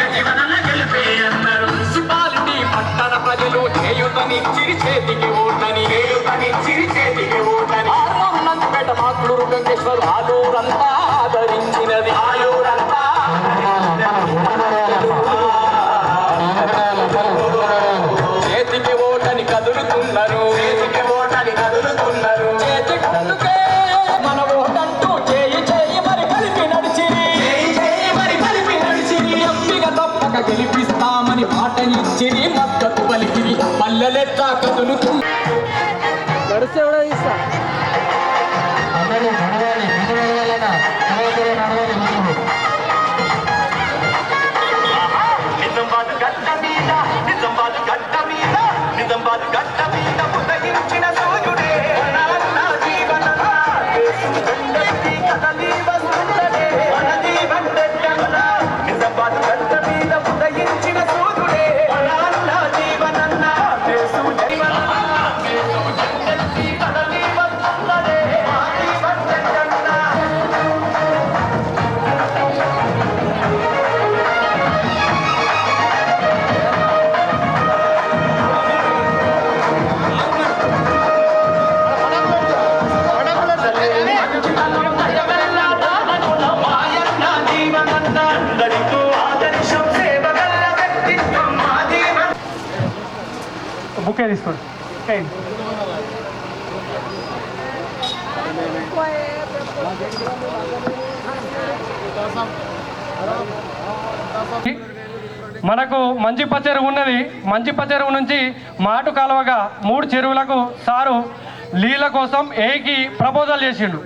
ఆలోచించను municipality పట్టణ ప్రజలు చేయుతనిచ్చిరి చేతికి ఓటని. చేయుతనిచ్చిరి చేతికి ఓటని. ఆర్మూర్నంతపేట మాకులూరు వెంకటేశ్వరు ఆలూరంతా. బుక్ తీసుకోండి మనకు మంచి చెరువు ఉన్నది. మంచి చెరువు నుంచి మాటు కాలువగా మూడు చెరువులకు సారు నీళ్ళ కోసం ఏకి ప్రపోజల్ చేసిండు.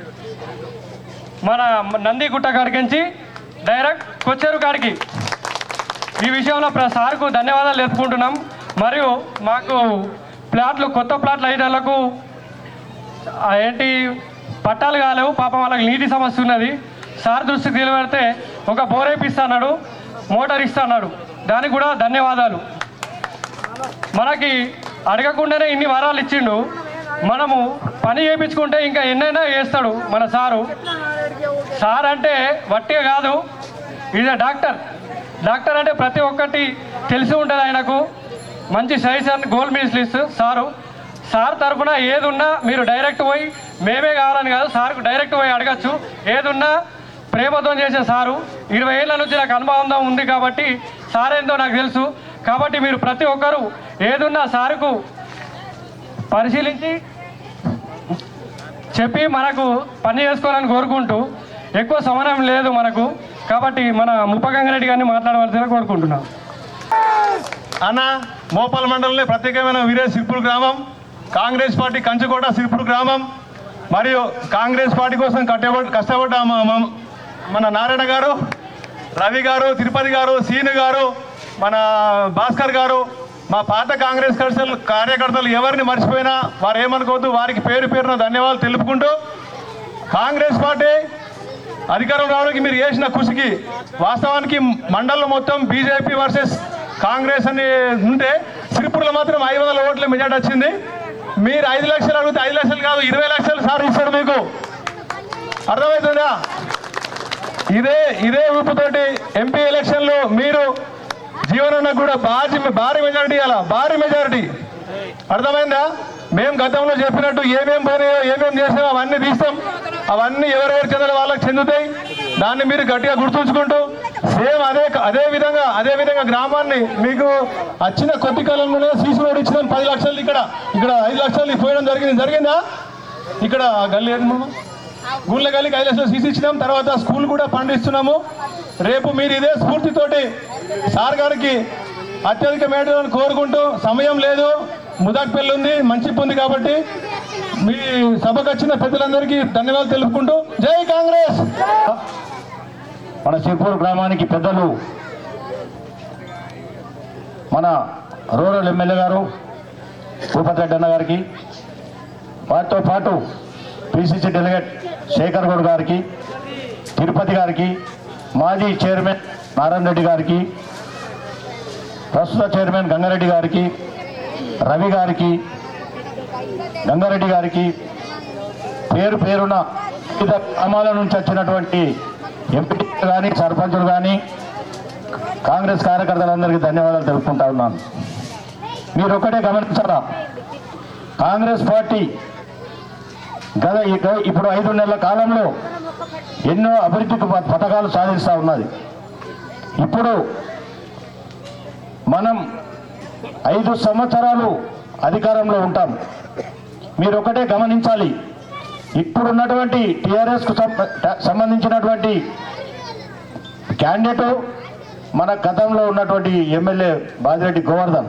మన నందిగుట్ట కాడికి నుంచి డైరెక్ట్ కొచ్చేరు కాడికి. ఈ విషయంలో సార్కు ధన్యవాదాలు తెలుపుకుంటున్నాం. మరియు మాకు ప్లాట్లు కొత్త ప్లాట్లు అయినలకు ఏంటి పట్టాలు కాలేవు. పాపం వాళ్ళకి నీటి సమస్య ఉన్నది. సార్ దృష్టికి నిలబెడితే ఒక బోరేపిస్తాడు మోటార్ ఇస్తాడు దానికి కూడా ధన్యవాదాలు. మనకి అడగకుండానే ఇన్ని వరాలు ఇచ్చిండు. మనము పని చేయించుకుంటే ఇంకా ఎన్నైనా చేస్తాడు మన సారు. సార్ అంటే వట్టిగా కాదు ఈజ్ డాక్టర్. డాక్టర్ అంటే ప్రతి ఒక్కటి తెలిసి ఉంటుంది ఆయనకు. మంచి suggestion gold medalist sir. Sir తరఫున ఏదున్నా మీరు డైరెక్ట్ పోయి మేమే కావాలని కాదు సార్కు డైరెక్ట్ పోయి అడగచ్చు. ఏదున్నా ప్రేమతో చేసే సారు. ఇరవై ఏళ్ళ నుంచి నాకు అనుభవం ఉంది కాబట్టి సార్ ఏందో నాకు తెలుసు. కాబట్టి మీరు ప్రతి ఒక్కరూ ఏదున్నా సారుకు పరిశీలించి చెప్పి మనకు పని చేసుకోవాలని కోరుకుంటూ ఎక్కువ సమయం లేదు మనకు. కాబట్టి మన ముప్పగంగారెడ్డి గారిని మాట్లాడవలసిన కోరుకుంటున్నాం. అన్నా! మోపాల్ మండలంలో ప్రత్యేకమైన వీరే సిర్పూర్ గ్రామం కాంగ్రెస్ పార్టీ కంచుకోట సిర్పూర్ గ్రామం మరియు కాంగ్రెస్ పార్టీ కోసం కట్టబడి కష్టపడ్డ మన నారాయణ గారు రవి గారు తిరుపతి గారు సీను గారు మన భాస్కర్ గారు మా పాత కాంగ్రెస్ కర్సలు కార్యకర్తలు ఎవరిని మర్చిపోయినా వారు ఏమనుకోవద్దు వారికి పేరు పేరున ధన్యవాదాలు తెలుపుకుంటూ కాంగ్రెస్ పార్టీ అధికారం రావడానికి మీరు చేసిన కృషికి వాస్తవానికి మండలం మొత్తం బీజేపీ వర్సెస్ కాంగ్రెస్ అని ఉంటే సిరిపురలో మాత్రం ఐదు వందల ఓట్ల మెజార్టీ వచ్చింది. మీరు ఐదు లక్షలు అడిగితే ఐదు లక్షలు కాదు ఇరవై లక్షలు సార్ ఇస్తాడు మీకు. అర్థమవుతుందా? ఇదే ఇదే ఊపుతోటి ఎంపీ ఎలక్షన్లో మీరు జీవనన్న కూడా భారీ భారీ మెజారిటీ అలా భారీ మెజారిటీ. అర్థమైందా? మేము గతంలో చెప్పినట్టు ఏమేం పోయినాయో ఏమేం చేసినాయో అవన్నీ తీస్తాం. అవన్నీ ఎవరెవరు చెందిన వాళ్ళకి చెందుతాయి. దాన్ని మీరు గట్టిగా గుర్తుంచుకుంటూ సేమ్ అదే అదే విధంగా అదే విధంగా గ్రామాన్ని మీకు వచ్చిన కొద్ది కాలంలోనే సీసీ రోడ్ పది లక్షలు ఇక్కడ ఇక్కడ ఐదు లక్షలు పోయడం జరిగింది. జరిగిందా? ఇక్కడ గల్లీ ఏంటి గుళ్ళ గల్లీకి ఐదు లక్షలు సీసీ ఇచ్చినాం తర్వాత స్కూల్ కూడా పండిస్తున్నాము. రేపు మీరు ఇదే స్ఫూర్తితోటి సార్ గారికి అత్యధిక మేడలను కోరుకుంటూ సమయం లేదు ముదాక్ పెళ్ళి ఉంది మంచి పొంది కాబట్టి మీ సభకు వచ్చిన పెద్దలందరికీ ధన్యవాదాలు తెలుపుకుంటూ జై కాంగ్రెస్! మన సిర్పూర్ గ్రామానికి పెద్దలు మన రూరల్ ఎమ్మెల్యే గారు భూపతి రెడ్డి అన్న గారికి వారితో పాటు పిసిసి డెలిగేట్ శేఖర్ గౌడ్ గారికి తిరుపతి గారికి మాజీ చైర్మన్ నారాయణ రెడ్డి గారికి ప్రస్తుత చైర్మన్ గంగారెడ్డి గారికి రవి గారికి గంగారెడ్డి గారికి పేరు పేరున వివిధ గ్రామాల నుంచి వచ్చినటువంటి ఎంపీ కానీ సర్పంచులు కానీ కాంగ్రెస్ కార్యకర్తలందరికీ ధన్యవాదాలు తెలుపుకుంటా ఉన్నాను. మీరు ఒక్కటే గమనించారా కాంగ్రెస్ పార్టీ గత ఇప్పుడు ఐదు నెలల కాలంలో ఎన్నో అభివృద్ధి పథకాలు సాధిస్తూ ఉన్నది. ఇప్పుడు మనం ఐదు సంవత్సరాలు అధికారంలో ఉంటాం. మీరు ఒకటే గమనించాలి. ఇప్పుడున్నటువంటి టీఆర్ఎస్కు సంబంధించినటువంటి క్యాండిడేటు మన గతంలో ఉన్నటువంటి ఎమ్మెల్యే బాదిరెడ్డి గోవర్ధన్.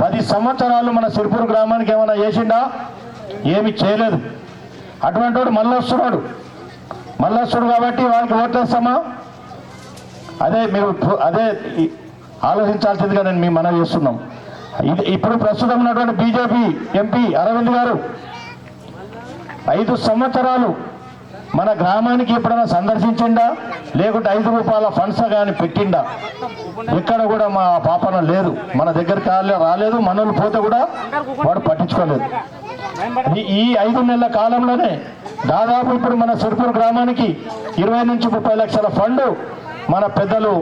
పది సంవత్సరాలు మన సిరిపూర్ గ్రామానికి ఏమైనా చేసిండా? ఏమి చేయలేదు. అటువంటి వాడు మళ్ళీ వస్తున్నాడు మళ్ళీ వస్తున్నాడు కాబట్టి వారికి ఓట్లేస్తామా? అదే మీరు అదే ఆలోచించాల్సిందిగా నేను మీ మనవి చేస్తున్నాం. ఇది ఇప్పుడు ప్రస్తుతం ఉన్నటువంటి బీజేపీ ఎంపీ అరవింద్ గారు ఐదు సంవత్సరాలు మన గ్రామానికి ఎప్పుడైనా సందర్శించిండా లేకుంటే ఐదు రూపాయల ఫండ్స్ కానీ పెట్టిండా ఎక్కడ కూడా మా పాపన లేదు మన దగ్గర కాలే రాలేదు. మనోళ్ళు పోతే కూడా వాడు పట్టించుకోలేదు. ఈ- ఈ ఐదు నెలల కాలంలోనే దాదాపు ఇప్పుడు మన సిరిపూర్ గ్రామానికి ఇరవై నుంచి ముప్పై లక్షల ఫండ్ మన పెద్దలు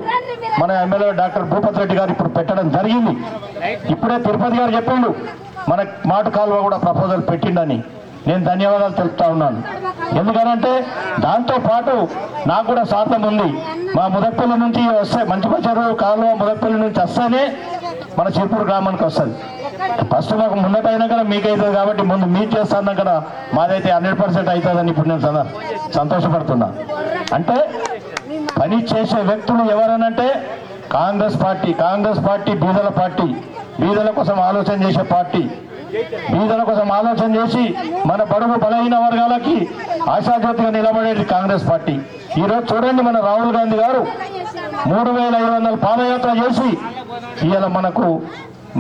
మన ఎమ్మెల్యే డాక్టర్ భూపత్ రెడ్డి గారు ఇప్పుడు పెట్టడం జరిగింది. ఇప్పుడే తిరుపతి గారు చెప్పిండు మన మాట కాలువ కూడా ప్రపోజల్ పెట్టిండని. నేను ధన్యవాదాలు తెలుపుతా ఉన్నాను. ఎందుకనంటే దాంతో పాటు నాకు కూడా స్వార్థం ఉంది. మా ముదప్పల్లి నుంచి వస్తే మంచి చెరువు కాలువ ముదప్పల్లి నుంచి వస్తేనే మన చిరుపూరు గ్రామానికి వస్తుంది. ఫస్ట్ మాకు ముందటైనా కూడా మీకు అవుతుంది కాబట్టి ముందు మీరు చేస్తాను కూడా మాదైతే హండ్రెడ్ పర్సెంట్ అవుతుందని ఇప్పుడు నేను సంద- సంతోషపడుతున్నా. అంటే పని చేసే వ్యక్తులు ఎవరనంటే కాంగ్రెస్ పార్టీ కాంగ్రెస్ పార్టీ బీదల పార్టీ బీదల కోసం ఆలోచన చేసే పార్టీ. పేదల కోసం ఆలోచన చేసి మన బడుగు బలహీన వర్గాలకి ఆశాజ్యోతిగా నిలబడేది కాంగ్రెస్ పార్టీ. ఈరోజు చూడండి మన రాహుల్ గాంధీ గారు మూడు వేల ఐదు వందల పాదయాత్ర చేసి ఇవాళ మనకు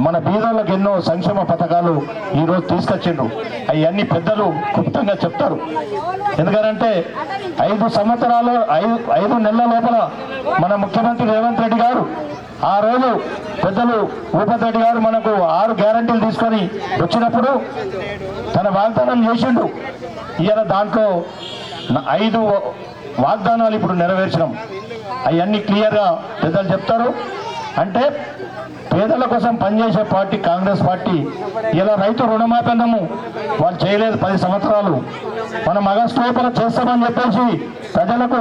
మన బీదలకు ఎన్నో సంక్షేమ పథకాలు ఈరోజు తీసుకొచ్చిండ్రు. అవన్నీ పెద్దలు క్లుప్తంగా చెప్తారు. ఎందుకంటే ఐదు సంవత్సరాలు ఐదు ఐదు నెలల లోపల మన ముఖ్యమంత్రి రేవంత్ రెడ్డి గారు ఆ రోజు పెద్దలు భూపత్ గారు మనకు ఆరు గ్యారంటీలు తీసుకొని వచ్చినప్పుడు తన వాగ్దానం చేసిండు. ఇవాళ దాంట్లో ఐదు వాగ్దానాలు ఇప్పుడు నెరవేర్చినాం. అవన్నీ క్లియర్గా పెద్దలు చెప్తారు. అంటే పేదల కోసం పనిచేసే పార్టీ కాంగ్రెస్ పార్టీ ఇలా రైతు రుణమాపన్నము వాళ్ళు చేయలేదు పది సంవత్సరాలు. మనం ఆగస్టు చేస్తామని చెప్పేసి ప్రజలకు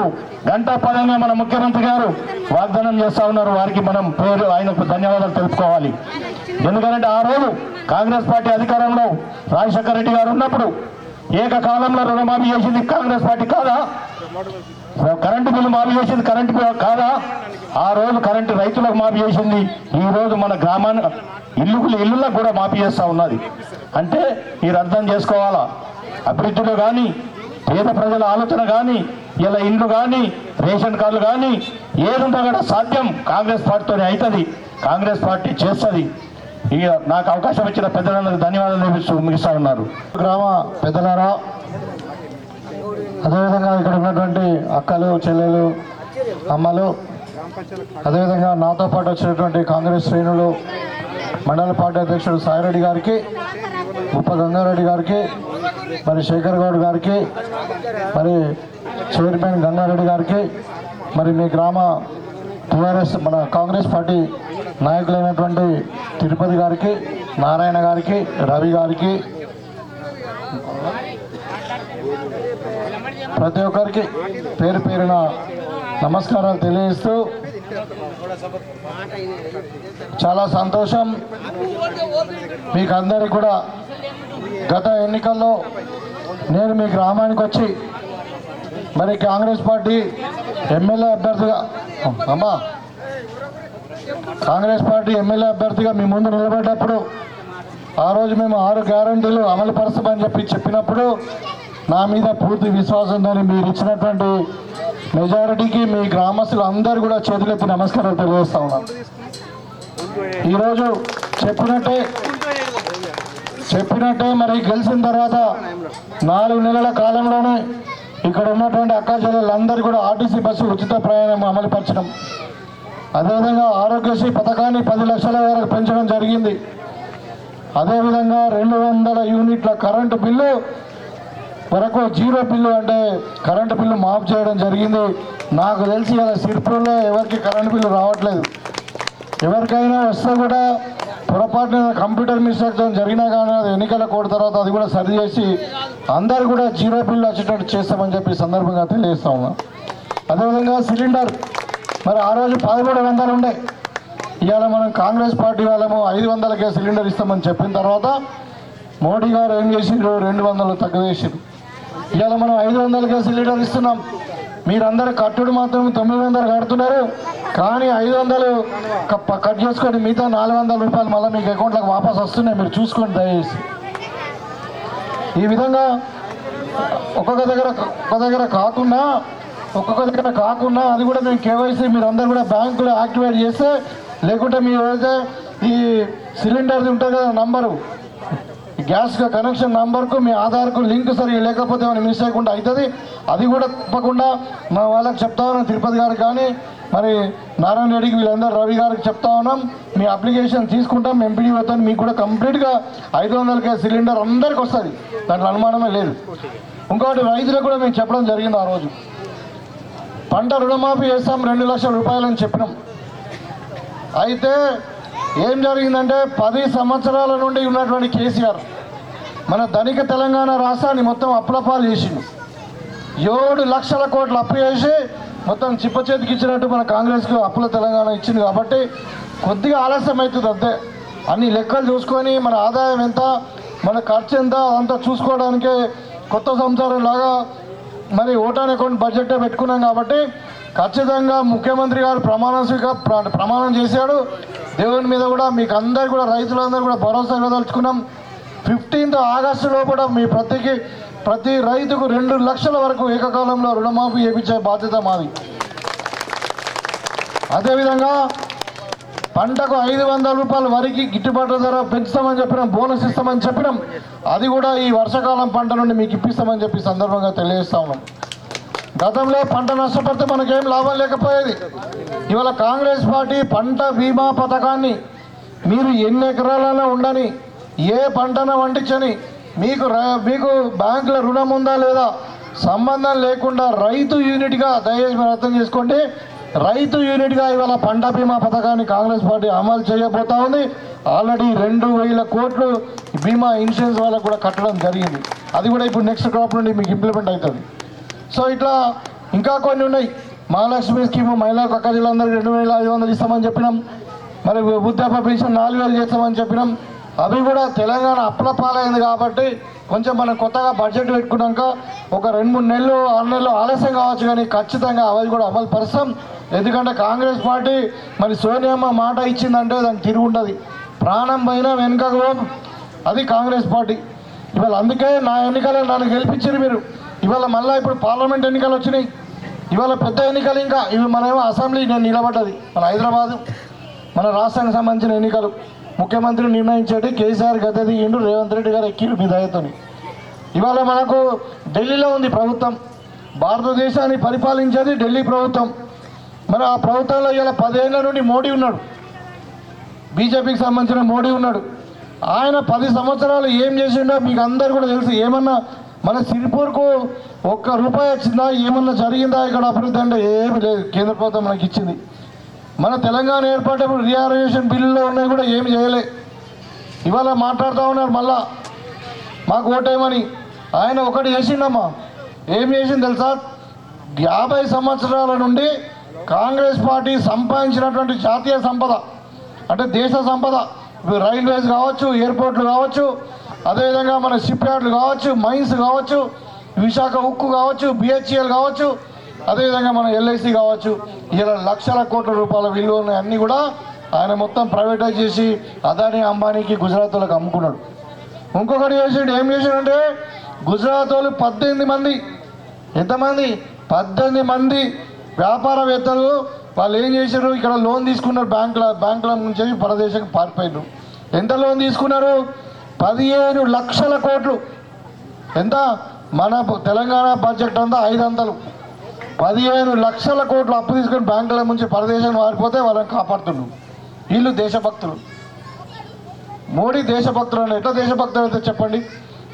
గంటా పదంగా మన ముఖ్యమంత్రి గారు వాగ్దానం చేస్తా ఉన్నారు. వారికి మనం పేరు ఆయనకు ధన్యవాదాలు తెలుపుకోవాలి. ఎందుకంటే ఆ రోజు కాంగ్రెస్ పార్టీ అధికారంలో రాజశేఖర రెడ్డి గారు ఉన్నప్పుడు ఏకకాలంలో రుణమాఫీ చేసింది కాంగ్రెస్ పార్టీ కాదా? కరెంటు బిల్లు మాఫీ చేసింది కరెంటు బిల్లు కాదా? ఆ రోజు కరెంటు రైతులకు మాఫీ చేసింది. ఈ రోజు మన గ్రామాన్ని ఇల్లుకుల ఇల్లులకు కూడా మాఫీ చేస్తూ ఉన్నది. అంటే మీరు అర్థం చేసుకోవాలా? అభివృద్ధిలో కానీ పేద ప్రజల ఆలోచన కానీ ఇలా ఇండ్లు కానీ రేషన్ కార్డులు కానీ ఏదుంటా కూడా సాధ్యం కాంగ్రెస్ పార్టీతోనే అవుతుంది కాంగ్రెస్ పార్టీ చేస్తుంది. ఇక నాకు అవకాశం ఇచ్చిన పెద్దలందరికీ ధన్యవాదాలు ముగిస్తా ఉన్నారు. గ్రామ పెద్దలారా అదేవిధంగా ఇక్కడ ఉన్నటువంటి అక్కలు చెల్లెలు అమ్మలు అదేవిధంగా నాతో పాటు వచ్చినటువంటి కాంగ్రెస్ శ్రేణులు మండల పార్టీ అధ్యక్షుడు సాయిరెడ్డి గారికి ఉప గంగారెడ్డి గారికి మరి శేఖర్ గౌడ్ గారికి మరి చైర్మన్ గంగారెడ్డి గారికి మరి మీ గ్రామ టీఆర్ఎస్ మన కాంగ్రెస్ పార్టీ నాయకులైనటువంటి తిరుపతి గారికి నారాయణ గారికి రవి గారికి ప్రతి ఒక్కరికి పేరు పేరున నమస్కారాలు తెలియజేస్తూ చాలా సంతోషం. మీకు అందరికి కూడా గత ఎన్నికల్లో నేను మీ గ్రామానికి వచ్చి మరి కాంగ్రెస్ పార్టీ ఎమ్మెల్యే అభ్యర్థిగా అమ్మా కాంగ్రెస్ పార్టీ ఎమ్మెల్యే అభ్యర్థిగా మీ ముందు నిలబడ్డప్పుడు ఆ రోజు మేము ఆరు గ్యారంటీలు అమలు పరచమని చెప్పి చెప్పినప్పుడు నా మీద పూర్తి విశ్వాసం ఉందని మీరు ఇచ్చినటువంటి మెజారిటీకి మీ గ్రామస్తులు అందరూ కూడా చేతులెత్తి నమస్కారాలు తెలియజేస్తా ఉన్నాను. ఈరోజు చెప్పినట్టే చెప్పినట్టే మరి గెలిచిన తర్వాత నాలుగు నెలల కాలంలోనే ఇక్కడ ఉన్నటువంటి అక్కా చెల్లెలందరూ కూడా ఆర్టీసీ బస్సు ఉచిత ప్రయాణం అమలుపరచడం అదేవిధంగా ఆరోగ్యశ్రీ పథకాన్ని పది లక్షల వరకు పెంచడం జరిగింది. అదేవిధంగా రెండు వందల యూనిట్ల కరెంటు బిల్లు వరకు జీరో బిల్లు అంటే కరెంటు బిల్లు మాఫ్ చేయడం జరిగింది. నాకు తెలిసి ఇలా సిర్పూర్లో ఎవరికి కరెంటు బిల్లు రావట్లేదు. ఎవరికైనా వస్తే కూడా పొరపాటున కంప్యూటర్ మిస్టేక్ జరిగినా కానీ అది ఎన్నికల కోడ్ తర్వాత అది కూడా సరి చేసి అందరు కూడా జీరో బిల్లు వచ్చేటట్టు చేస్తామని చెప్పి సందర్భంగా తెలియజేస్తా ఉన్నాం. అదేవిధంగా సిలిండర్ మరి ఆ రోజు పదమూడు వందలు ఉండే. ఇవాళ మనం కాంగ్రెస్ పార్టీ వాళ్ళము ఐదు వందలకే సిలిండర్ ఇస్తామని చెప్పిన తర్వాత మోడీ గారు ఏం చేసిండ్రు? రెండు వందలు తగ్గవేసిండ్రు ఇవాళ మనం ఐదు వందలకే సిలిండర్ ఇస్తున్నాం. మీరందరూ కట్టుడు మాత్రం తొమ్మిది వందలు కడుతున్నారు. కానీ ఐదు వందలు కట్ చేసుకోండి మిగతా నాలుగు వందల రూపాయలు మళ్ళీ మీకు అకౌంట్లోకి వాపస్ వస్తున్నాయి. మీరు చూసుకోండి దయచేసి. ఈ విధంగా ఒక్కొక్క దగ్గర ఒక్క దగ్గర కాకుండా ఒక్కొక్క దగ్గర కాకుండా అది కూడా మేము కేవైసీ మీరు అందరు కూడా బ్యాంకులో యాక్టివేట్ చేస్తే లేకుంటే మీరు అయితే ఈ సిలిండర్ది ఉంటుంది కదా నంబరు గ్యాస్ కనెక్షన్ నంబర్కు మీ ఆధార్కు లింక్ సరిగ్గా లేకపోతే ఏమైనా మిస్ అయ్యకుండా అవుతుంది. అది కూడా తప్పకుండా మా వాళ్ళకి చెప్తా ఉన్నాం తిరుపతి గారికి కానీ మరి నారాయణ రెడ్డికి వీళ్ళందరూ రవి గారికి చెప్తా ఉన్నాం. మీ అప్లికేషన్ తీసుకుంటాం ఎంపీడీ వస్తాను మీకు కూడా కంప్లీట్గా ఐదు వందలకే సిలిండర్ అందరికి వస్తుంది. దాంట్లో అనుమానమే లేదు. ఇంకోటి రైతులకు కూడా మేము చెప్పడం జరిగింది ఆ రోజు. పంట రుణమాఫీ చేస్తాం రెండు లక్షల రూపాయలని చెప్పినాం. అయితే ఏం జరిగిందంటే పది సంవత్సరాల నుండి ఉన్నటువంటి కేసీఆర్ మన ధనిక తెలంగాణ రాష్ట్రాన్ని మొత్తం అప్పులపాలు చేసిండు. ఏడు లక్షల కోట్లు అప్పు చేసి మొత్తం చిప్ప చేతికి ఇచ్చినట్టు మన కాంగ్రెస్కు అప్పుల తెలంగాణ ఇచ్చింది కాబట్టి కొద్దిగా ఆలస్యం అవుతుంది అంతే. అన్ని లెక్కలు చూసుకొని మన ఆదాయం ఎంత మన ఖర్చు ఎంత అంతా చూసుకోవడానికే కొత్త సంసారం లాగా మరి ఓటాన్ అకౌంట్ బడ్జెట్ పెట్టుకున్నాం కాబట్టి ఖచ్చితంగా ముఖ్యమంత్రి గారు ప్రమాణ స్వీకార ప్రమాణం చేశాడు. దేవుని మీద కూడా మీకు అందరు కూడా రైతులందరూ కూడా భరోసా ఇవ్వదలుచుకున్నాం. ఫిఫ్టీన్త్ ఆగస్టు లోపల మీ ప్రతికి ప్రతి రైతుకు రెండు లక్షల వరకు ఏకకాలంలో రుణమాఫీ చేయించే బాధ్యత మాది. అదేవిధంగా పంటకు ఐదు వందల రూపాయలు వరికి గిట్టుబాటు ధర పెంచుతామని చెప్పినాం బోనస్ ఇస్తామని చెప్పినాం. అది కూడా ఈ వర్షాకాలం పంట నుండి మీకు ఇప్పిస్తామని చెప్పి సందర్భంగా తెలియజేస్తా ఉన్నాం. గతంలో పంట నష్టపడితే మనకేం లాభం లేకపోయేది. ఇవాళ కాంగ్రెస్ పార్టీ పంట బీమా పథకాన్ని మీరు ఎన్ని ఎకరాలలో ఉండని ఏ పంటన వండించని మీకు మీకు బ్యాంకుల రుణం ఉందా లేదా సంబంధం లేకుండా రైతు యూనిట్గా దయచేసి మీరు అర్థం చేసుకోండి. రైతు యూనిట్గా ఇవాళ పంట బీమా పథకాన్ని కాంగ్రెస్ పార్టీ అమలు చేయబోతా ఉంది. ఆల్రెడీ రెండు వేల కోట్లు బీమా ఇన్సూరెన్స్ వాళ్ళకు కూడా కట్టడం జరిగింది. అది కూడా ఇప్పుడు నెక్స్ట్ క్రాప్ నుండి మీకు ఇంప్లిమెంట్ అవుతుంది. సో ఇట్లా ఇంకా కొన్ని ఉన్నాయి. మహాలక్ష్మి స్కీమ్ మహిళా పక్క జిల్లాందరికీ రెండు వేల ఐదు వందలు ఇస్తామని చెప్పినాం. మరి వృద్ధాప్య పెన్షన్ నాలుగు వేలు చేస్తామని చెప్పినాం. అవి కూడా తెలంగాణ అప్పలపాలైంది కాబట్టి కొంచెం మనం కొత్తగా బడ్జెట్ పెట్టుకున్నాక ఒక రెండు మూడు నెలలు ఆరు నెలలు ఆలస్యం కావచ్చు కానీ ఖచ్చితంగా అవి కూడా అమలు పరుస్తాం. ఎందుకంటే కాంగ్రెస్ పార్టీ మరి సోనియమ్మ మాట ఇచ్చిందంటే దానికి తిరిగి ఉండదు. ప్రాణం పైన వెనుకకు అది కాంగ్రెస్ పార్టీ. ఇవాళ అందుకే నా ఎన్నికలు నన్ను గెలిపించారు మీరు. ఇవాళ మళ్ళీ ఇప్పుడు పార్లమెంట్ ఎన్నికలు వచ్చినాయి. ఇవాళ పెద్ద ఎన్నికలు ఇంకా. ఇవి మనమేమో అసెంబ్లీ నేను నిలబడ్డది. మన హైదరాబాదు మన రాష్ట్రానికి సంబంధించిన ఎన్నికలు. ముఖ్యమంత్రి నిర్ణయించేటి కేసీఆర్ గత దిగిండు రేవంత్ రెడ్డి గారు ఎక్కిరు మీ దయతోని. ఇవాళ మనకు ఢిల్లీలో ఉంది ప్రభుత్వం. భారతదేశాన్ని పరిపాలించేది ఢిల్లీ ప్రభుత్వం. మరి ఆ ప్రభుత్వంలో ఇవాళ పదేళ్ళ నుండి మోడీ ఉన్నాడు. బీజేపీకి సంబంధించిన మోడీ ఉన్నాడు. ఆయన పది సంవత్సరాలు ఏం చేసిండో మీకు అందరు కూడా తెలుసు. ఏమన్నా మన సిరిపూర్కు ఒక్క రూపాయి వచ్చిందా ఏమన్నా జరిగిందా ఇక్కడ అభివృద్ధి అంటే ఏమి లేదు. కేంద్ర ప్రభుత్వం మనకి ఇచ్చింది. మన తెలంగాణ ఏర్పాటప్పుడు రియార్వేషన్ బిల్లులో ఉన్నాయి కూడా ఏమి చేయలే. ఇవాళ మాట్లాడుతూ ఉన్నారు మళ్ళా. మాకు ఓటేమని ఆయన ఒకటి చేసిండమ్మా. ఏం చేసింది తెలుసా? యాభై సంవత్సరాల నుండి కాంగ్రెస్ పార్టీ సంపాదించినటువంటి జాతీయ సంపద అంటే దేశ సంపద రైల్వేస్ కావచ్చు ఎయిర్పోర్ట్లు కావచ్చు అదేవిధంగా మన షిప్ యార్డ్లు కావచ్చు మైన్స్ కావచ్చు విశాఖ ఉక్కు కావచ్చు బిహెచ్ఎల్ కావచ్చు అదేవిధంగా మన ఎల్ఐసి కావచ్చు ఇలా లక్షల కోట్ల రూపాయల విలువ ఉన్నాయి అన్నీ కూడా ఆయన మొత్తం ప్రైవేటైజ్ చేసి అదానీ అంబానీకి గుజరాత్ వాళ్ళకి అమ్ముకున్నాడు. ఇంకొకటి చేసాడు ఏం చేసాడంటే గుజరాత్ వాళ్ళు పద్దెనిమిది మంది ఎంతమంది? పద్దెనిమిది మంది వ్యాపారవేత్తలు వాళ్ళు ఏం చేశారు ఇక్కడ లోన్ తీసుకున్నారు బ్యాంకుల బ్యాంకుల నుంచి పరదేశం పారిపోయారు ఎంత లోన్ తీసుకున్నారు? పదిహేను లక్షల కోట్లు. ఎంత? మన తెలంగాణ బడ్జెట్ అంతా ఐదు వందలు. పదిహేను లక్షల కోట్లు అప్పు తీసుకొని బ్యాంకుల నుంచి పరదేశం మారిపోతే వాళ్ళని కాపాడుతుండ్రు వీళ్ళు దేశభక్తులు. మోడీ దేశభక్తులు అని ఎట్లా దేశభక్తులు అయితే చెప్పండి?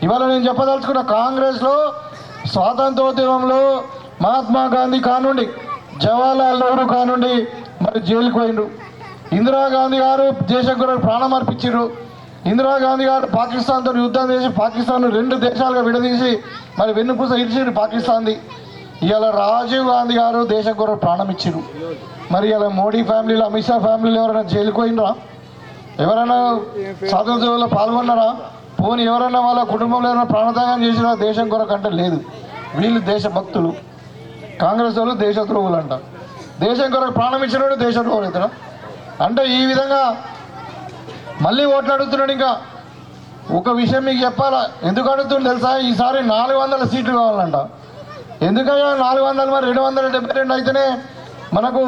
ఇవాళ నేను చెప్పదలుచుకున్న కాంగ్రెస్లో స్వాతంత్రోద్యమంలో మహాత్మా గాంధీ కానుండి జవహర్లాల్ నెహ్రూ కానుండి మరి జైలుకు పోయిండ్రు. ఇందిరాగాంధీ గారు దేశం కూడా ప్రాణం అర్పించారు ఇందిరాగాంధీ గారు పాకిస్తాన్తో యుద్ధం చేసి పాకిస్తాన్ రెండు దేశాలుగా విడదీసి మరి వెన్నుపూస ఇరిచిరు పాకిస్తాన్ది. ఇవాళ రాజీవ్ గాంధీ గారు దేశం కొరకు ప్రాణం ఇచ్చిరు మరి ఇలా మోడీ ఫ్యామిలీలో అమిత్ షా ఫ్యామిలీలో ఎవరైనా జైలుకోయినరా ఎవరైనా స్వాతంత్రంలో పాల్గొన్నారా? పోనీ ఎవరైనా వాళ్ళ కుటుంబంలో ఏమైనా ప్రాణత్యాగం చేసినా దేశం కొరకు అంటే లేదు. వీళ్ళు దేశభక్తులు కాంగ్రెస్ వాళ్ళు దేశద్రోహులు అంట దేశం కొరకు ప్రాణం ఇచ్చినాడు దేశద్రోహులు ఇతర అంటే ఈ విధంగా మళ్ళీ ఓట్లు అడుగుతున్నాడు ఇంకా. ఒక విషయం మీకు చెప్పాలా? ఎందుకు అడుగుతుంది తెలుసా? ఈసారి నాలుగు వందల సీట్లు కావాలంట. ఎందుకయ్యా నాలుగు వందలు మరి రెండు వందల డెబ్బై రెండు అయితేనే మనకు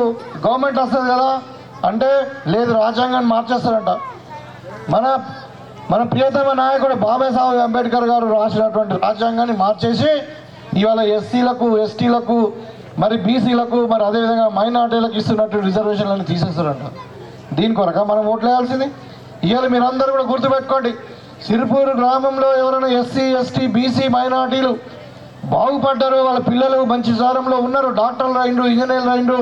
గవర్నమెంట్ వస్తుంది కదా? అంటే లేదు రాజ్యాంగాన్ని మార్చేస్తారంట మన మన ప్రియతమ నాయకుడు బాబాయ్ సాహెబ్ అంబేద్కర్ గారు రాసినటువంటి రాజ్యాంగాన్ని మార్చేసి ఇవాళ ఎస్సీలకు ఎస్టీలకు మరి బీసీలకు మరి అదేవిధంగా మైనార్టీలకు ఇస్తున్నట్టు రిజర్వేషన్లను తీసేస్తారంట దీని కొరక మనం ఓట్లు వేయాల్సింది. ఇవాళ మీరందరూ కూడా గుర్తుపెట్టుకోండి. సిరిపూరు గ్రామంలో ఎవరైనా ఎస్సీ ఎస్టీ బీసీ మైనార్టీలు బాగుపడ్డారు వాళ్ళ పిల్లలు మంచి సారంలో ఉన్నారు డాక్టర్లు అయిండు ఇంజనీర్లు అయిండు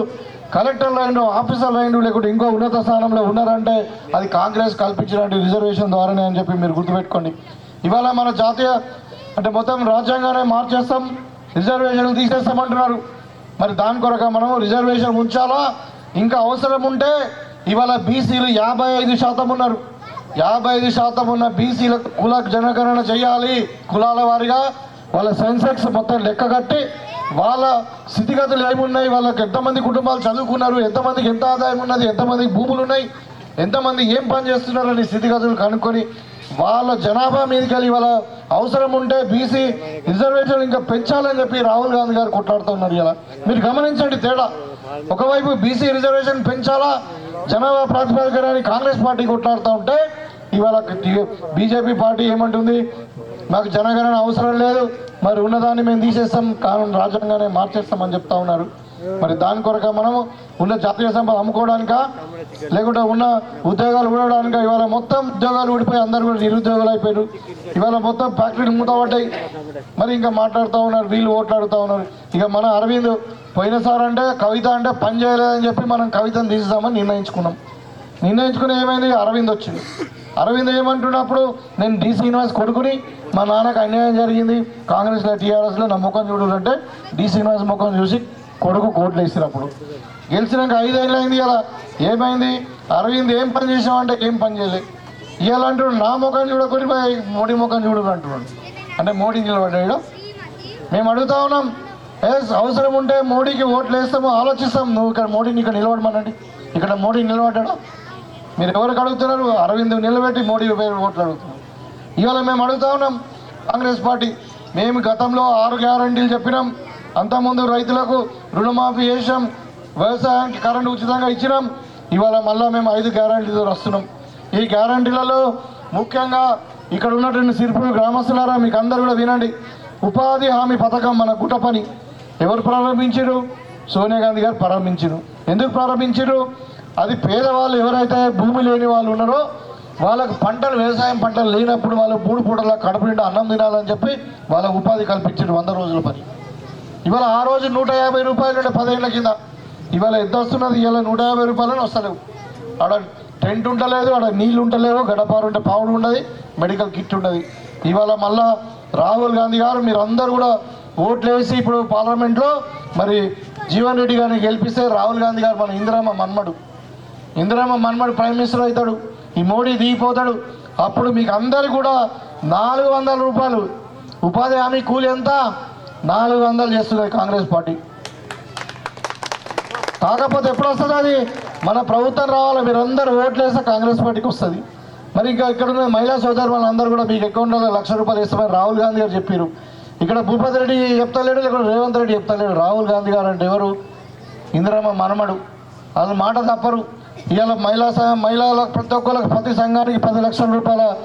కలెక్టర్లు అయిండు ఆఫీసర్లు అయిండు లేకుంటే ఇంకో ఉన్నత స్థానంలో ఉన్నారంటే అది కాంగ్రెస్ కల్పించినటువంటి రిజర్వేషన్ ద్వారానే అని చెప్పి మీరు గుర్తుపెట్టుకోండి. ఇవాళ మన జాతీయ అంటే మొత్తం రాజ్యాంగానే మార్చేస్తాం రిజర్వేషన్లు తీసేస్తామంటున్నారు. మరి దాని కొరక మనం రిజర్వేషన్ ఉంచాలా? ఇంకా అవసరం ఉంటే ఇవాళ బీసీలు యాభై ఐదు శాతం ఉన్నారు. యాభై ఐదు శాతం ఉన్న బీసీల కుల జనగణన చేయాలి. కులాల వారిగా వాళ్ళ సెన్సెక్స్ మొత్తం లెక్క కట్టి వాళ్ళ స్థితిగతులు ఏమున్నాయి? వాళ్ళకి ఎంతమంది కుటుంబాలు చదువుకున్నారు? ఎంతమందికి ఎంత ఆదాయం ఉన్నది? ఎంతమందికి భూములు ఉన్నాయి? ఎంతమంది ఏం పని చేస్తున్నారు అనే స్థితిగతులు కనుక్కొని వాళ్ళ జనాభా మీదకి వెళ్ళి వాళ్ళ అవసరం ఉంటే బీసీ రిజర్వేషన్ ఇంకా పెంచాలని చెప్పి రాహుల్ గాంధీ గారు కొట్లాడుతున్నారు ఇలా మీరు గమనించండి తేడా. ఒకవైపు బీసీ రిజర్వేషన్ పెంచాలా? జనాభా ప్రాతిపదికన అని కాంగ్రెస్ పార్టీ కొట్లాడుతూ ఉంటే ఇవాళ బీజేపీ పార్టీ ఏమంటుంది? మాకు జనగణన అవసరం లేదు మరి ఉన్నదాన్ని మేము తీసేస్తాం కారణం రాజ్యాంగానే మార్చేస్తామని చెప్తా ఉన్నారు. మరి దాని కొరక మనము ఉన్న జాతీయ సంపద అమ్ముకోవడానికా లేకుంటే ఉన్న ఉద్యోగాలు ఊడడానికా ఇవాళ మొత్తం ఉద్యోగాలు ఊడిపోయి అందరు కూడా నిరుద్యోగాలు అయిపోయారు ఇవాళ మొత్తం ఫ్యాక్టరీలు మూతపడ్డాయి. మరి ఇంకా మాట్లాడుతూ ఉన్నారు వీళ్ళు ఓట్లాడుతూ ఉన్నారు. ఇక మన అరవింద్ పోయినసారి అంటే కవిత అంటే పని చేయలేదని చెప్పి మనం కవితను తీసేద్దామని నిర్ణయించుకున్నాం. నిర్ణయించుకుని ఏమైంది? అరవింద్ వచ్చింది. అరవింద్ ఏమంటున్నప్పుడు నేను డి శ్రీనివాస్ కొడుకుని మా నాన్నకు అన్యాయం జరిగింది. కాంగ్రెస్లో టీఆర్ఎస్లో నా ముఖం చూడాలంటే డి శ్రీనివాస్ ముఖం చూసి కొడుకు కోట్లు వేసినప్పుడు. గెలిచినాక ఐదేళ్ళు అయింది ఇలా. ఏమైంది? అరవింద్ ఏం పని చేసామంటే ఏం పని చేయలేదు ఇవాళ అంటున్నాడు నా ముఖం చూడకొని పోయి మోడీ ముఖం చూడరు అంటున్నాడు అంటే మోడీ నిలబడ్డాడు. మేము అడుగుతా ఉన్నాం ఎస్ అవసరం ఉంటే మోడీకి ఓట్లు వేస్తామో ఆలోచిస్తాం. నువ్వు ఇక్కడ మోడీని ఇక్కడ నిలబడమనండి. ఇక్కడ మోడీ నిలబడ్డాడు? మీరు ఎవరికి అడుగుతున్నారు? అరవింద్ నిలబెట్టి మోడీ ఓట్లు అడుగుతున్నారు ఇవాళ మేము అడుగుతా ఉన్నాం కాంగ్రెస్ పార్టీ. మేము గతంలో ఆరు గ్యారంటీలు చెప్పినాం. అంతకుముందు రైతులకు రుణమాఫీ చేసాం వ్యవసాయానికి కరెంటు ఉచితంగా ఇచ్చినాం. ఇవాళ మళ్ళీ మేము ఐదు గ్యారంటీతో వస్తున్నాం ఈ గ్యారంటీలలో ముఖ్యంగా ఇక్కడ ఉన్నటువంటి సిరిపూర్ గ్రామస్తులారా మీకు అందరు కూడా వినండి. ఉపాధి హామీ పథకం మన గుట పని. ఎవరు ప్రారంభించారు సోనియా గాంధీ గారు ప్రారంభించారు ఎందుకు ప్రారంభించారు అది పేదవాళ్ళు ఎవరైతే భూమి లేని వాళ్ళు ఉన్నారో వాళ్ళకు పంటలు వ్యవసాయం పంటలు లేనప్పుడు వాళ్ళు మూడు పూటల కడుపు నిండా అన్నం తినాలని చెప్పి వాళ్ళకు ఉపాధి కల్పించారు వంద రోజుల పని. ఇవాళ ఆ రోజు నూట యాభై రూపాయలు ఉండే పదేళ్ళ కింద. ఇవాళ ఎంత వస్తున్నది? ఇవాళ నూట యాభై రూపాయలని వస్తలేవు. ఆడ టెంట్ ఉండలేదు ఆడ నీళ్ళు ఉండలేవు గడపారు ఉంటే పావుడు ఉండదు మెడికల్ కిట్ ఉండదు. ఇవాళ మళ్ళా రాహుల్ గాంధీ గారు మీరు అందరు కూడా ఓట్లు వేసి ఇప్పుడు పార్లమెంట్లో మరి జీవన్ రెడ్డి గారిని గెలిపిస్తే రాహుల్ గాంధీ గారు మన ఇందిరామ మన్మడు. ఇందిరామ మన్మడు ప్రైమ్ మినిస్టర్ అవుతాడు ఈ మోడీ దిగిపోతాడు. అప్పుడు మీకు అందరు కూడా నాలుగు వందల రూపాయలు. ఉపాధి హామీ కూలి ఎంత? నాలుగు వందలు చేస్తుంది కాంగ్రెస్ పార్టీ. కాకపోతే ఎప్పుడు వస్తుంది అది? మన ప్రభుత్వం రావాలి మీరందరూ ఓట్లు వేస్తే కాంగ్రెస్ పార్టీకి వస్తుంది. మరి ఇంకా ఇక్కడ ఉన్న మహిళా సోదరు వాళ్ళందరూ కూడా మీకు అకౌంట్లో లక్ష రూపాయలు ఇస్తామని రాహుల్ గాంధీ గారు చెప్పారు. ఇక్కడ భూపతి రెడ్డి చెప్తలేడు ఇక్కడ రేవంత్ రెడ్డి చెప్తలేడు. రాహుల్ గాంధీ గారు అంటే ఎవరు? ఇందిరమ్మ మనమడు. అది మాట తప్పరు. ఇవాళ మహిళా సంఘం మహిళల ప్రతి ఒక్కరికి ప్రతి సంఘానికి పది లక్షల రూపాయల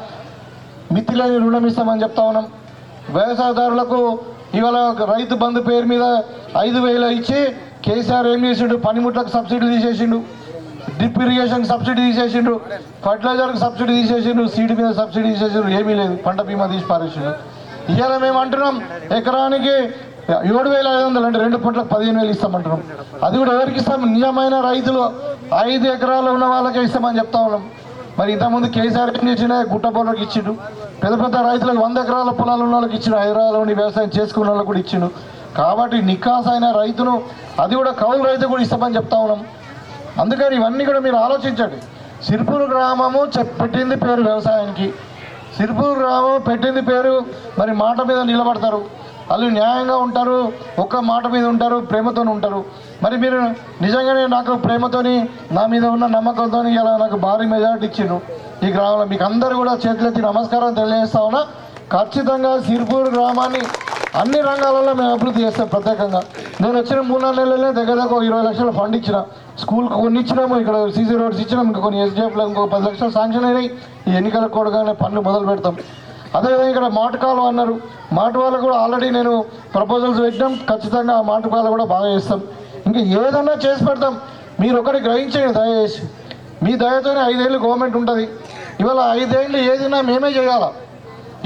మిత్తిలేని రుణం ఇస్తామని చెప్తా ఉన్నాం. వ్యవసాయదారులకు ఇవాళ రైతు బంధు పేరు మీద ఐదు వేలు ఇచ్చి కేసీఆర్ ఏం చేసిండు? పనిముట్లకు సబ్సిడీ తీసేసిండు. డ్రిప్ ఇరిగేషన్ సబ్సిడీ తీసేసిండు. ఫర్టిలైజర్కి సబ్సిడీ తీసేసిండు. సీడ్ మీద సబ్సిడీ తీసేసిండు. ఏమీ లేదు. పంట బీమా తీసి పారేసిండు. ఇవాళ మేము అంటున్నాం ఎకరానికి ఏడు వేల ఐదు వందలు అంటే రెండు పంటలకు పదిహేను వేలు ఇస్తామంటున్నాం. అది కూడా ఎవరికి ఇస్తాం? నిజమైన రైతులు. ఐదు ఎకరాలు ఉన్న వాళ్ళకే ఇస్తామని చెప్తా ఉన్నాం. మరి ఇంతకుముందు కేసీఆర్ ఏం చేసిన గుట్ట ఇచ్చిండు. పెద్ద పెద్ద రైతులకు వంద ఎకరాల పొలాలు ఉన్న వాళ్ళకి ఇచ్చిండు హైదరాబాద్లోని వ్యవసాయం చేసుకున్న వాళ్ళకి కూడా ఇచ్చిండు. కాబట్టి నికాస్ అయిన రైతును అది కూడా కౌలు రైతు కూడా ఇస్తామని చెప్తా ఉన్నాం. అందుకని ఇవన్నీ కూడా మీరు ఆలోచించండి. సిరిపూర్ గ్రామము చెప్ పెట్టింది పేరు వ్యవసాయానికి. సిరిపూర్ గ్రామం పెట్టింది పేరు మరి మాట మీద నిలబడతారు. వాళ్ళు న్యాయంగా ఉంటారు ఒక్క మాట మీద ఉంటారు ప్రేమతో ఉంటారు. మరి మీరు నిజంగానే నాకు ప్రేమతోని నా మీద ఉన్న నమ్మకంతో ఇలా నాకు భారీ మెజార్టీ ఇచ్చిండ్రు. ఈ గ్రామంలో మీకు అందరు కూడా చేతులెత్తి నమస్కారం తెలియజేస్తా ఉన్నా. ఖచ్చితంగా సిరిపూర్ గ్రామాన్ని అన్ని రంగాలలో మేము అభివృద్ధి చేస్తాం ప్రత్యేకంగా. నేను వచ్చిన మూడు నాలుగు నెలలనే దగ్గర దగ్గర ఒక ఇరవై లక్షలు ఫండ్ ఇచ్చిన. స్కూల్కి కొన్ని ఇచ్చినాము ఇక్కడ సీసీ రోడ్స్ ఇచ్చినాము ఇంకా కొన్ని ఎస్డిఎఫ్లో ఇంకో పది లక్షలు శాంక్షన్ అయినాయి. ఈ ఎన్నికల కూడగానే పనులు మొదలు పెడతాం. అదేవిధంగా ఇక్కడ మాటకాలు అన్నారు. మాట వాళ్ళకు కూడా ఆల్రెడీ నేను ప్రపోజల్స్ పెట్టినాం. ఖచ్చితంగా ఆ మాటకాలు కూడా బాగా చేస్తాం. ఇంకా ఏదన్నా చేసి పెడతాం. మీరు ఒకటి గ్రహించండి దయచేసి. మీ దయతోనే ఐదేళ్ళు గవర్నమెంట్ ఉంటుంది. ఇవాళ ఐదేళ్ళు ఏదైనా మేమే చేయాలా?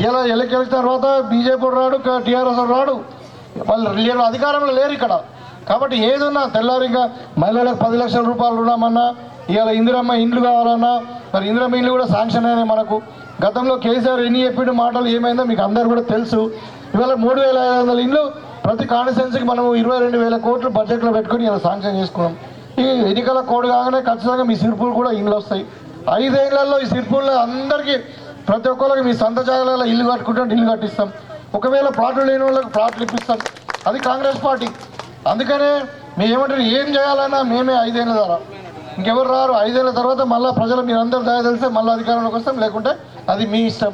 ఇలా ఎలక్కి తర్వాత బీజేపీ రాడు టీఆర్ఎస్ రాడు. వాళ్ళు లేరు అధికారంలో లేరు ఇక్కడ. కాబట్టి ఏదన్నా తెల్లారిగా మహిళలకు పది లక్షల రూపాయలు రుణమన్నా ఇవాళ ఇందిరమ్మ ఇండ్లు కావాలన్నా మరి ఇందిరమ్మ ఇండ్లు కూడా శాంక్షన్ అయినాయి మనకు. గతంలో కేసీఆర్ ఎన్ని చెప్పిన మాటలు ఏమైందో మీకు అందరు కూడా తెలుసు. ఇవాళ మూడు వేల ఐదు వందల ఇండ్లు ప్రతి కాన్స్టిట్యున్సీకి మనం ఇరవై రెండు వేల కోట్లు బడ్జెట్లో పెట్టుకుని ఇలా శాంక్షన్ చేసుకున్నాం. ఈ ఎన్నికల కోడ్ కాగానే ఖచ్చితంగా మీ సిరుపులు కూడా ఇండ్లు వస్తాయి. ఐదేళ్ళలో ఈ సిరుపుల్లో అందరికీ ప్రతి ఒక్కరికి మీ సొంత జాగాలలో ఇల్లు కట్టుకుంటే ఇల్లు కట్టిస్తాం. ఒకవేళ ప్లాట్లు లేని వాళ్ళకి ప్లాట్లు ఇప్పిస్తాం. అది కాంగ్రెస్ పార్టీ. అందుకనే మేము ఏమంటారు ఏం చేయాలన్నా మేమే ఐదేళ్ళ ద్వారా. ఇంకెవరు రారు ఐదేళ్ళ తర్వాత మళ్ళీ ప్రజలు మీరందరూ దయ తెలిస్తే మళ్ళీ అధికారంలోకి వస్తాం. లేకుంటే అది మీ ఇష్టం.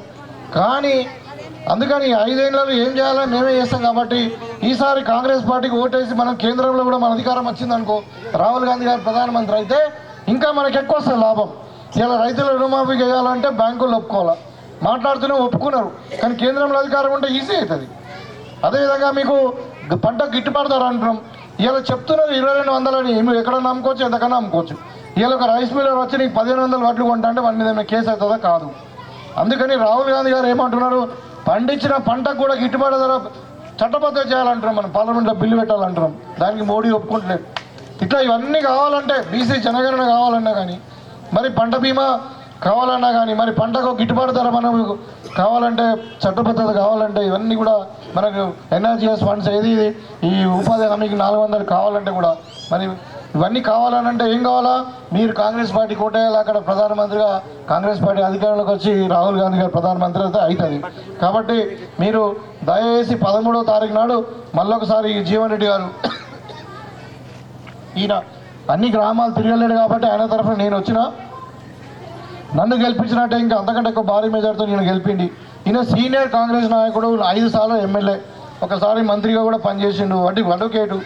కానీ అందుకని ఐదేళ్ళలో ఏం చేయాలో మేమే చేస్తాం కాబట్టి ఈసారి కాంగ్రెస్ పార్టీకి ఓటేసి మనం కేంద్రంలో కూడా మన అధికారం వచ్చిందనుకో రాహుల్ గాంధీ గారు ప్రధానమంత్రి అయితే ఇంకా మనకు ఎక్కువ వస్తుంది లాభం. ఇలా రైతుల రుణమాఫీ చేయాలంటే బ్యాంకులు ఒప్పుకోవాలి? మాట్లాడుతూనే ఒప్పుకున్నారు. కానీ కేంద్రంలో అధికారం ఉంటే ఈజీ అవుతుంది. అదేవిధంగా మీకు పంట గిట్టుబాటు ధర అంటున్నాం. ఇలా చెప్తున్నారు ఇరవై రెండు వందలని మీరు ఎక్కడ నమ్ముకోవచ్చు ఎంతకన్నా నమ్ముకోవచ్చు. ఇలా ఒక రైస్ మిల్లర్ వచ్చి నీకు పదిహేను వందలు వడ్లు కొంటా అంటే వాడి మీద ఏమైనా కేసు అవుతుందా? కాదు. అందుకని రాహుల్ గాంధీ గారు ఏమంటున్నారు? పండించిన పంటకు కూడా గిట్టుబాటు ధర చట్టబద్ధ చేయాలంటున్నాం మనం పార్లమెంట్లో బిల్లు పెట్టాలంటున్నాం. దానికి మోడీ ఒప్పుకుంటలేదు ఇట్లా ఇవన్నీ కావాలంటే బీసీ జనగణన కావాలన్నా కానీ మరి పంట బీమా కావాలన్నా కానీ మరి పంటకు గిట్టుబాటు ధర మనం కావాలంటే చట్టబద్ధత కావాలంటే ఇవన్నీ కూడా మనకు ఎన్ఆర్జీఎస్ ఫండ్స్ ఏది ఇది, ఈ ఉపాధి హామీకి నాలుగు వందలు కావాలంటే కూడా మరి ఇవన్నీ కావాలనంటే ఏం కావాలా? మీరు కాంగ్రెస్ పార్టీ కోటేయాలి అక్కడ ప్రధానమంత్రిగా కాంగ్రెస్ పార్టీ అధికారంలోకి వచ్చి రాహుల్ గాంధీ గారు ప్రధానమంత్రి అయితే అవుతుంది కాబట్టి మీరు దయచేసి పదమూడవ తారీఖు నాడు మళ్ళొకసారి ఈ జీవన్ రెడ్డి గారు ఈయన అన్ని గ్రామాలు తిరగలేడు కాబట్టి ఆయన తరఫున నేను వచ్చిన నన్ను గెలిపించినట్టే ఇంకా అంతకంటే ఎక్కువ భారీ మెజార్టీతో నేను గెలిపిండి. ఈయన సీనియర్ కాంగ్రెస్ నాయకుడు ఐదు సార్లు ఎమ్మెల్యే. ఒకసారి మంత్రిగా కూడా పనిచేసిండు అంటే అడ్వకేటు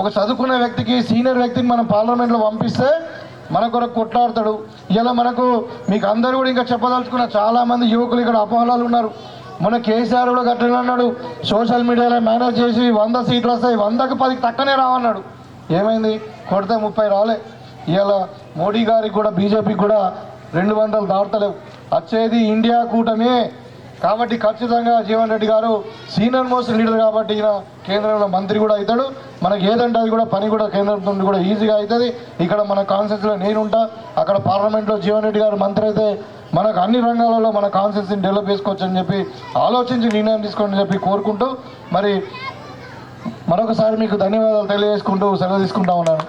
ఒక చదువుకున్న వ్యక్తికి సీనియర్ వ్యక్తిని మనం పార్లమెంట్లో పంపిస్తే మన కొరకు కొట్లాడతాడు. ఇలా మనకు మీకు అందరూ కూడా ఇంకా చెప్పదలుచుకున్న చాలామంది యువకులు ఇక్కడ అపోహలాలు ఉన్నారు. మన కేసీఆర్ కూడా గట్టిగా అన్నాడు సోషల్ మీడియాలో మేనేజ్ చేసి వంద సీట్లు వస్తాయి వందకు పదికి తక్కనే రావన్నాడు. ఏమైంది? కొడితే ముప్పై రాలే. ఇలా మోడీ గారికి కూడా బీజేపీకి కూడా రెండు వందలు దాటలేవు. వచ్చేది ఇండియా కూటమే కాబట్టి ఖచ్చితంగా జీవన్ రెడ్డి గారు సీనియర్ మోస్ట్ లీడర్ కాబట్టి ఈయన కేంద్రంలో మంత్రి కూడా అవుతాడు. మనకి ఏదంటే అది కూడా పని కూడా కేంద్రం నుండి కూడా ఈజీగా అవుతుంది. ఇక్కడ మన కాన్సెన్స్లో నేనుంటా అక్కడ పార్లమెంట్లో జీవన్ రెడ్డి గారు మంత్రి అయితే మనకు అన్ని రంగాలలో మన కాన్సెన్స్ని డెవలప్ చేసుకోవచ్చు అని చెప్పి ఆలోచించి నిర్ణయం తీసుకోండి చెప్పి కోరుకుంటూ మరి మరొకసారి మీకు ధన్యవాదాలు తెలియజేసుకుంటూ సెలవు తీసుకుంటా ఉన్నాను.